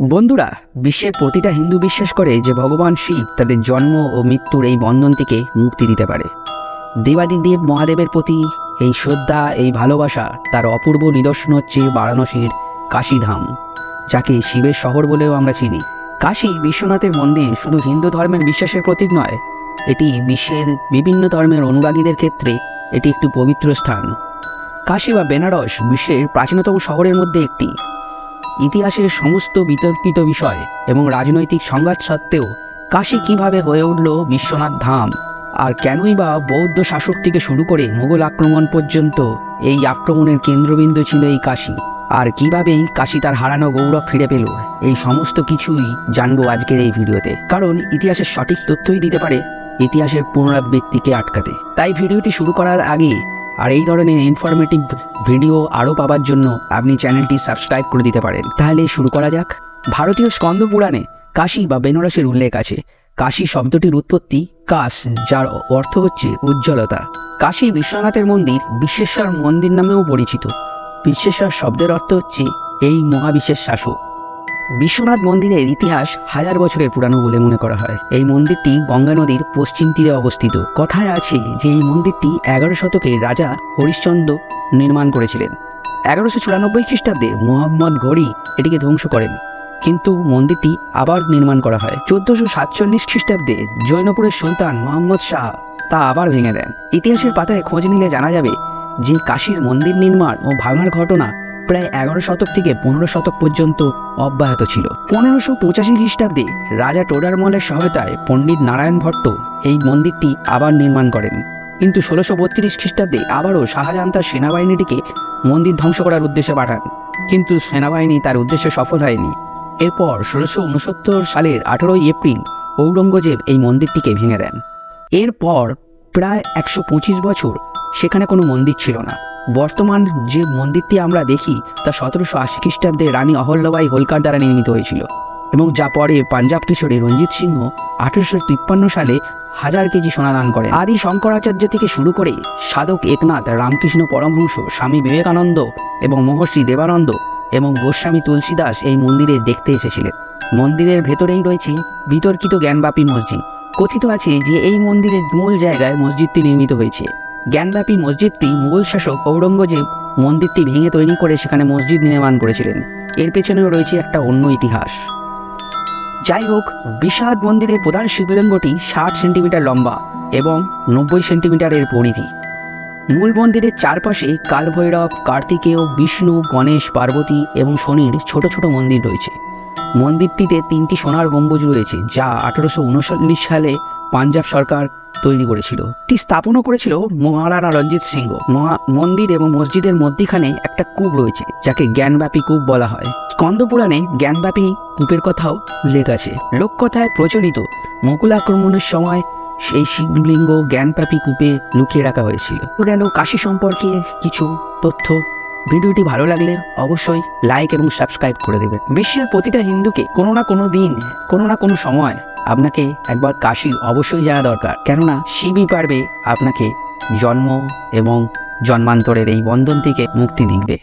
বন্ধুরা, বিশ্বের প্রতিটা হিন্দু বিশ্বাস করে যে ভগবান শিব তাদের জন্ম ও মৃত্যুর এই বন্ধন থেকে মুক্তি দিতে পারে। দেবাদিদেব মহাদেবের প্রতি এই শ্রদ্ধা, এই ভালোবাসা তার অপূর্ব নিদর্শন হচ্ছে বারাণসীর কাশীধাম, যাকে শিবের শহর বলেও আমরা চিনি। কাশী বিশ্বনাথের মন্দির শুধু হিন্দু ধর্মের বিশ্বাসের প্রতীক নয়, এটি বিশ্বের বিভিন্ন ধর্মের অনুরাগীদের ক্ষেত্রে এটি একটি পবিত্র স্থান। কাশী বা বেনারস বিশ্বের প্রাচীনতম শহরের মধ্যে একটি। ইতিহাসের সমস্ত বিতর্কিত বিষয় এবং রাজনৈতিক সংঘাত সত্ত্বেও কাশী কীভাবে হয়ে উঠল বিশ্বনাথ ধাম? আর কেনই বা বৌদ্ধ শাসক থেকে শুরু করে মোগল আক্রমণ পর্যন্ত এই আক্রমণের কেন্দ্রবিন্দু ছিল এই কাশী? আর কিভাবেই কাশী তার হারানো গৌরব ফিরে পেল? এই সমস্ত কিছুই জানব আজকের এই ভিডিওতে। কারণ ইতিহাসের সঠিক তথ্যই দিতে পারে ইতিহাসের পুনরাবৃত্তিকে আটকাতে। তাই ভিডিওটি শুরু করার আগে আর এই ধরনের ইনফরমেটিভ ভিডিও আরও পাওয়ার জন্য আপনি চ্যানেলটি সাবস্ক্রাইব করে দিতে পারেন। তাহলে শুরু করা যাক। ভারতীয় স্কন্দ পুরাণে কাশী বা বেনারসের উল্লেখ আছে। কাশী শব্দটির উৎপত্তি কাশ, যার অর্থ হচ্ছে উজ্জ্বলতা। কাশী বিশ্বনাথের মন্দির বিশ্বেশ্বর মন্দির নামেও পরিচিত। বিশ্বেশ্বর শব্দের অর্থ হচ্ছে এই মহাবিশ্বের শাসক। বিশ্বনাথ মন্দিরের ইতিহাস হাজার বছরের পুরানো বলে মনে করা হয়। এই মন্দিরটি গঙ্গা নদীর পশ্চিম তীরে অবস্থিত। কথায় আছে যে এই মন্দিরটি এগারো শতকে রাজা হরিশ্চন্দ্র নির্মাণ করেছিলেন। এগারোশো চুরানব্বই খ্রিস্টাব্দে মোহাম্মদ গড়ি এটিকে ধ্বংস করেন। কিন্তু মন্দিরটি আবার নির্মাণ করা হয়। চোদ্দশো সাতচল্লিশ খ্রিস্টাব্দে জৈনপুরের সুলতান মোহাম্মদ শাহ তা আবার ভেঙে দেন। ইতিহাসের পাতায় খোঁজ নিলে জানা যাবে যে কাশীর মন্দির নির্মাণ ও ভাঙার ঘটনা প্রায় এগারো শতক থেকে পনেরো শতক পর্যন্ত অব্যাহত ছিল। পনেরোশো পঁচাশি খ্রিস্টাব্দে রাজা টোডারমলের সহায়তায় পণ্ডিত নারায়ণ ভট্ট এই মন্দিরটি আবার নির্মাণ করেন। কিন্তু ষোলোশো বত্রিশ খ্রিস্টাব্দে আবারও শাহজাহান তার সেনাবাহিনীটিকে মন্দির ধ্বংস করার উদ্দেশ্যে পাঠান। কিন্তু সেনাবাহিনী তার উদ্দেশ্যে সফল হয়নি। এরপর ষোলোশো উনসত্তর সালের আঠেরোই এপ্রিল ঔরঙ্গজেব এই মন্দিরটিকে ভেঙে দেন। এরপর প্রায় একশো পঁচিশ বছর সেখানে কোনো মন্দির ছিল না। বর্তমান যে মন্দিরটি আমরা দেখি, তা সতেরোশো আশি খ্রিস্টাব্দে রানী অহল্যবাই হোলকার দ্বারা নির্মিত হয়েছিল এবং যা পরে পাঞ্জাব কিশোরে রঞ্জিত সিংহ আঠেরোশো তিপ্পান্ন সালে হাজার কেজি সোনা দান করেন। আদি শঙ্করাচার্য থেকে শুরু করে সাধক একনাথ, রামকৃষ্ণ পরমহংস, স্বামী বিবেকানন্দ এবং মহর্ষি দেবানন্দ এবং গোস্বামী তুলসীদাস এই মন্দিরে দেখতে এসেছিলেন। মন্দিরের ভেতরেই রয়েছে বিতর্কিত জ্ঞানব্যাপী মসজিদ। কথিত আছে যে এই মন্দিরের মূল জায়গায় মসজিদটি নির্মিত হয়েছে। জ্ঞানব্যাপী মসজিদটি মুঘল শাসক ঔরঙ্গজেব মন্দিরটি ভেঙে তৈরি করে সেখানে মসজিদ নির্মাণ করেছিলেন। এর পেছনেও রয়েছে একটা অন্য ইতিহাস। যাই হোক বিশ্বনাথ মন্দিরের প্রধান শিবলিঙ্গটি ষাট সেন্টিমিটার লম্বা এবং নব্বই সেন্টিমিটারের পরিধি। মূল মন্দিরের চারপাশে কালভৈরব, কার্তিকেয়, বিষ্ণু, গণেশ, পার্বতী এবং শনির ছোট ছোট মন্দির রয়েছে। মন্দিরটিতে তিনটি সোনার গম্বুজ রয়েছে, যা আঠারোশো উনচল্লিশ সালে পাঞ্জাব সরকার তৈরি করেছিল। এটি স্থাপনও করেছিল মহারানা রঞ্জিত সিংহ। মন্দির এবং মসজিদের মধ্যিখানে একটা কূপ রয়েছে, যাকে জ্ঞানব্যাপী কূপ বলা হয়। স্কন্দ পুরাণে জ্ঞানব্যাপী কূপের কথাও উল্লেখ আছে। লোককথায় প্রচলিত মুঘল আক্রমণের সময় সেই শিবলিঙ্গ জ্ঞানব্যাপী কূপে লুকিয়ে রাখা হয়েছিল। গেল কাশি সম্পর্কে কিছু তথ্য। ভিডিওটি ভালো লাগলে অবশ্যই লাইক এবং সাবস্ক্রাইব করে দেবেন। বিশ্বের প্রতিটা হিন্দুকে কোনো না কোনো দিন, কোনো না কোনো সময় আপনাকে একবার কাশি অবশ্যই জানা দরকার। কেননা শিবই পারবে আপনাকে জন্ম এবং জন্মান্তরের এই বন্ধন থেকে মুক্তি দিবে।